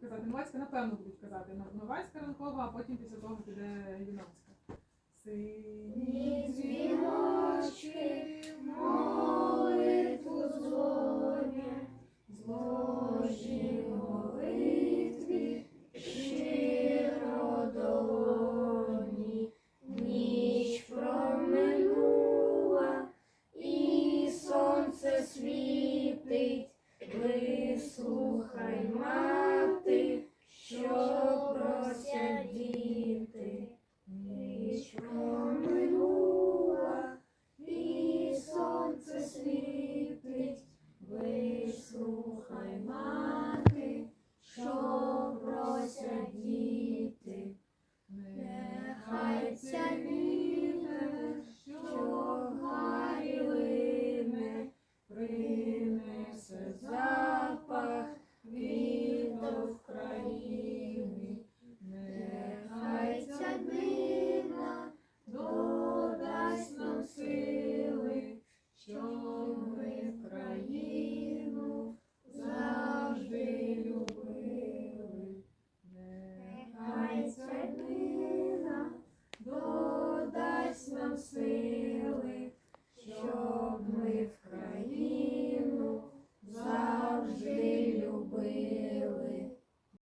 казати новацька, напевно будуть казати но- новацька ранкова, а потім після того піде юнацька. Сині слухай, мати. Jesus.